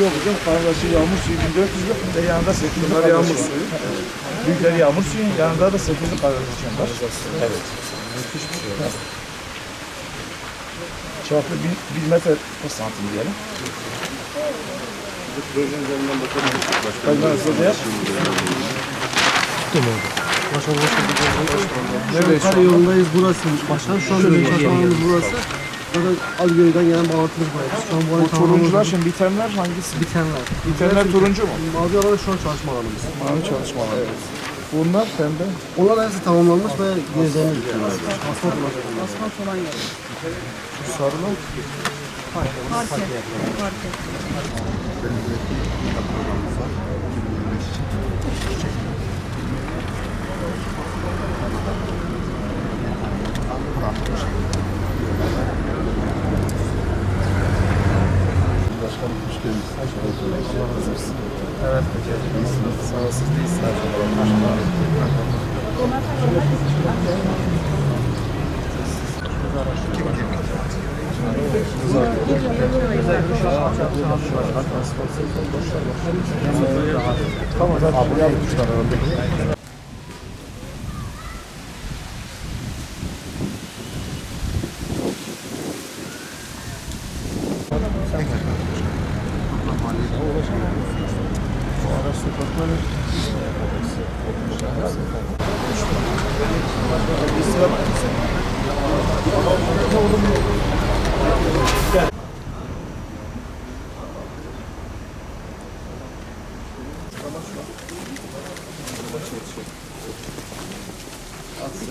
Yok hocam kargaşı yağmur suyu 1400 ve yanında 800 Bunlar yağmur suyu. Büyükleri yağmur suyu yanında da 800 kargaşı var. Evet. Müthiş bir şey. Çapı 1 metre 40 santim diyelim. Bu proje üzerinden bakabiliriz. Başka Ben size de yap. Nerede şu Yukarı anda? yolundayız burası. Başkan şu anda benim çalışmamız burası. Burada Algöy'den gelen bağlantımız var. Şu an bu Bu turuncular şimdi bitenler hangisi? bitenler. Bitenler turuncu mu? Mavi olan şu an çalışma alanımız. Mavi çalışmalar. Evet. Bunlar pembe. Onlar hepsi tamamlanmış ve gezdiğimiz Asfalt olacak. Asfalt olan yer. Şu sarılar. Parke. Parke. Başkanım Allah razı olsun. Evet hocam. Sağ olun. Siz de iyisiniz. Tamam zaten. Abi yapmışlar herhalde.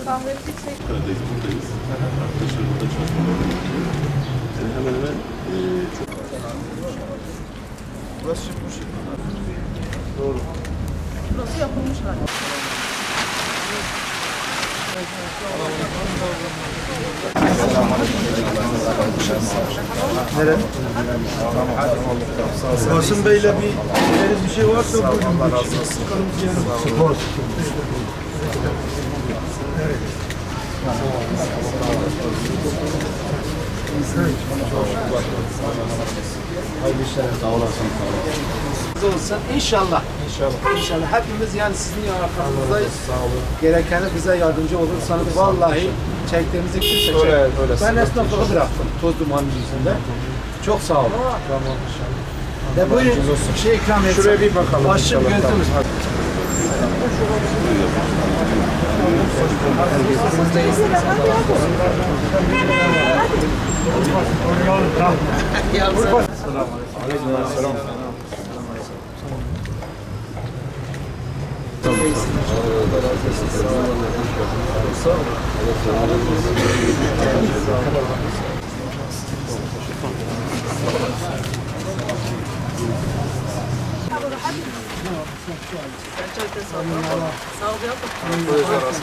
Kahve içecek. Buradayız, buradayız. Arkadaşlar burada çalışmalar yapıyor. Yani hemen hemen e, çok Burası çıkmış. Burası yapılmış hali. Basın Bey'le bir bir şey varsa buyurun. Allah razı olsun. Razı olsun. İnşallah. İnşallah. İnşallah. Hepimiz yani sizin arkanızdayız. Gerekeni bize yardımcı olursanız vallahi çektiğimizi kimse çekmez. Öyle, öyle. Ben esnaflığı bıraktım toz dumanın yüzünden. Çok sağ olun. De buyurun bir şey ikram etsin. Şuraya bir bakalım Başım Sağ olun. İnşallah. gözümüz. Sağ ol. Sağ ol.